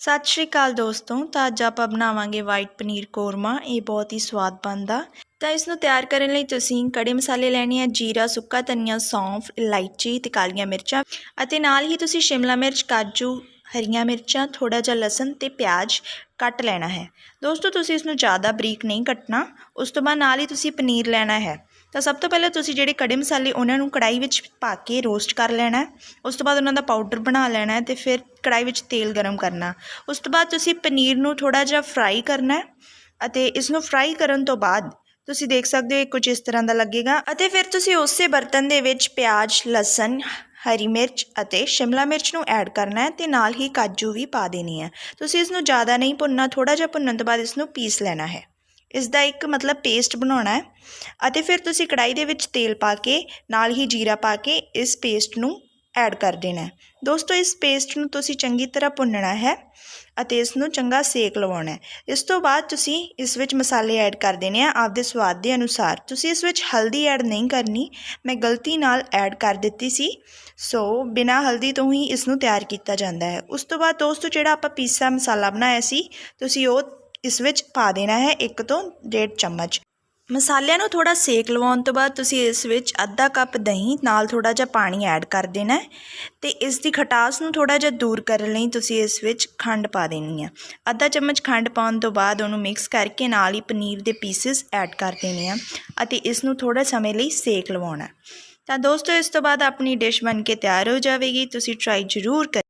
ਸਤਿ ਸ਼੍ਰੀ ਅਕਾਲ ਦੋਸਤੋ, ਤਾਂ ਅੱਜ ਆਪਾਂ ਬਣਾਵਾਂਗੇ ਵਾਈਟ ਪਨੀਰ ਕੋਰਮਾ, ਇਹ ਬਹੁਤ ਹੀ ਸਵਾਦ ਬਣਦਾ। ਤਾਂ ਇਸ ਨੂੰ ਤਿਆਰ ਕਰਨ ਲਈ ਤੁਸੀਂ ਕੜੇ ਮਸਾਲੇ ਲੈਣੇ ਆ, ਜੀਰਾ, ਸੁੱਕਾ ਧਨੀਆ, ਸੌਂਫ, ਇਲਾਇਚੀ ਤੇ ਕਾਲੀਆਂ ਮਿਰਚਾਂ ਅਤੇ ਨਾਲ ਹੀ ਤੁਸੀਂ ਸ਼ਿਮਲਾ ਮਿਰਚ, ਕਾਜੂ, ਹਰੀਆਂ ਮਿਰਚਾਂ ਥੋੜਾ ਜਿਹਾ ਲਸਣ ਤੇ ਪਿਆਜ਼ ਕੱਟ ਲੈਣਾ ਹੈ। ਦੋਸਤੋ, ਤੁਸੀਂ ਇਸ ਨੂੰ ਜ਼ਿਆਦਾ ਬਰੀਕ ਨਹੀਂ ਕੱਟਣਾ, ਉਸ ਤੋਂ ਬਾਅਦ ਨਾਲ ਹੀ ਤੁਸੀਂ ਪਨੀਰ ਲੈਣਾ ਹੈ। ਤਾਂ ਸਭ ਤੋਂ ਪਹਿਲਾਂ ਤੁਸੀਂ ਜਿਹੜੇ ਕੜੇ ਮਸਾਲੇ ਉਹਨਾਂ ਨੂੰ ਕੜਾਈ ਵਿੱਚ ਪਾ ਕੇ ਰੋਸਟ ਕਰ ਲੈਣਾ ਉਸ ਤੋਂ ਬਾਅਦ ਉਹਨਾਂ ਦਾ ਪਾਊਡਰ ਬਣਾ ਲੈਣਾ ਹੈ ਤੇ ਫਿਰ ਕੜਾਈ ਵਿੱਚ ਤੇਲ ਗਰਮ ਕਰਨਾ ਉਸ ਤੋਂ ਬਾਅਦ ਤੁਸੀਂ ਪਨੀਰ ਨੂੰ ਥੋੜਾ ਜਿਹਾ ਫਰਾਈ ਕਰਨਾ ਅਤੇ ਇਸ ਨੂੰ ਫਰਾਈ ਕਰਨ ਤੋਂ ਬਾਅਦ ਤੁਸੀਂ ਦੇਖ ਸਕਦੇ ਹੋ ਇਹ ਕੁਝ ਇਸ ਤਰ੍ਹਾਂ ਦਾ ਲੱਗੇਗਾ ਅਤੇ ਫਿਰ ਤੁਸੀਂ ਉਸੇ ਬਰਤਨ ਦੇ ਵਿੱਚ ਪਿਆਜ਼, ਲਸਣ, ਹਰੀ ਮਿਰਚ ਅਤੇ ਸ਼ਿਮਲਾ ਮਿਰਚ ਨੂੰ ਐਡ ਕਰਨਾ ਹੈ ਤੇ ਨਾਲ ਹੀ ਕਾਜੂ ਵੀ ਪਾ ਦੇਣੀ ਹੈ। ਤੁਸੀਂ ਇਸ ਨੂੰ ਜ਼ਿਆਦਾ ਨਹੀਂ ਭੁੰਨਣਾ ਥੋੜਾ ਜਿਹਾ ਭੁੰਨਣ ਤੋਂ ਬਾਅਦ ਇਸ ਨੂੰ ਪੀਸ ਲੈਣਾ ਹੈ। ਇਸ ਦਾ ਇੱਕ ਮਤਲਬ ਪੇਸਟ ਬਣਾਉਣਾ ਹੈ ਅਤੇ ਫਿਰ ਤੁਸੀਂ ਕੜਾਈ ਦੇ ਵਿੱਚ ਤੇਲ ਪਾ ਕੇ, ਨਾਲ ਹੀ ਜੀਰਾ ਪਾ ਕੇ ਇਸ ਪੇਸਟ ਨੂੰ ਐਡ ਕਰ ਦੇਣਾ ਦੋਸਤੋ, ਇਸ ਪੇਸਟ ਨੂੰ ਤੁਸੀਂ ਚੰਗੀ ਤਰ੍ਹਾਂ ਭੁੰਨਣਾ ਹੈ ਅਤੇ ਇਸ ਨੂੰ ਚੰਗਾ ਸੇਕ ਲਵਾਉਣਾ ਹੈ। ਇਸ ਤੋਂ ਬਾਅਦ ਤੁਸੀਂ ਇਸ ਵਿੱਚ ਮਸਾਲੇ ਐਡ ਕਰ ਦੇਣੇ ਆ ਆਪਦੇ ਸਵਾਦ ਦੇ ਅਨੁਸਾਰ। ਤੁਸੀਂ ਇਸ ਵਿੱਚ ਹਲਦੀ ਐਡ ਨਹੀਂ ਕਰਨੀ, ਮੈਂ ਗਲਤੀ ਨਾਲ ਐਡ ਕਰ ਦਿੱਤੀ ਸੀ। ਸੋ, ਬਿਨਾ ਹਲਦੀ ਤੋਂ ਹੀ ਇਸ ਨੂੰ ਤਿਆਰ ਕੀਤਾ ਜਾਂਦਾ ਹੈ। ਉਸ ਤੋਂ ਬਾਅਦ ਦੋਸਤੋ, ਜਿਹੜਾ ਆਪਾਂ ਪੀਸਾ ਮਸਾਲਾ ਬਣਾਇਆ ਸੀ, ਤੁਸੀਂ ਉਹ ਇਸ ਵਿੱਚ ਪਾ ਦੇਣਾ ਹੈ ਇੱਕ ਤੋਂ ਡੇਢ ਚਮਚ। ਮਸਾਲਿਆਂ ਨੂੰ ਥੋੜਾ ਸੇਕ ਲਵਾਉਣ ਤੋਂ ਬਾਅਦ ਤੁਸੀਂ ਇਸ ਵਿੱਚ ਅੱਧਾ ਕੱਪ ਦਹੀਂ, ਨਾਲ ਥੋੜਾ ਜਿਹਾ ਪਾਣੀ ਐਡ ਕਰ ਦੇਣਾ ਹੈ ਤੇ ਇਸ ਦੀ ਖਟਾਸ ਨੂੰ ਥੋੜਾ ਜਿਹਾ ਦੂਰ ਕਰਨ ਲਈ ਤੁਸੀਂ ਇਸ ਵਿੱਚ ਖੰਡ ਪਾ ਦੇਣੀ ਹੈ। ਅੱਧਾ ਚਮਚ ਖੰਡ ਪਾਉਣ ਤੋਂ ਬਾਅਦ ਉਹਨੂੰ ਮਿਕਸ ਕਰਕੇ ਨਾਲ ਹੀ ਪਨੀਰ ਦੇ ਪੀਸਸ ਐਡ ਕਰ ਦੇਣੇ ਆ ਅਤੇ ਇਸ ਨੂੰ ਥੋੜਾ ਸਮੇਂ ਲਈ ਸੇਕ ਲਵਾਉਣਾ ਤਾਂ ਦੋਸਤੋ, ਇਸ ਤੋਂ ਬਾਅਦ ਆਪਣੀ ਡਿਸ਼ ਬਣ ਕੇ ਤਿਆਰ ਹੋ ਜਾਵੇਗੀ। ਤੁਸੀਂ ਟਰਾਈ ਜ਼ਰੂਰ ਕਰ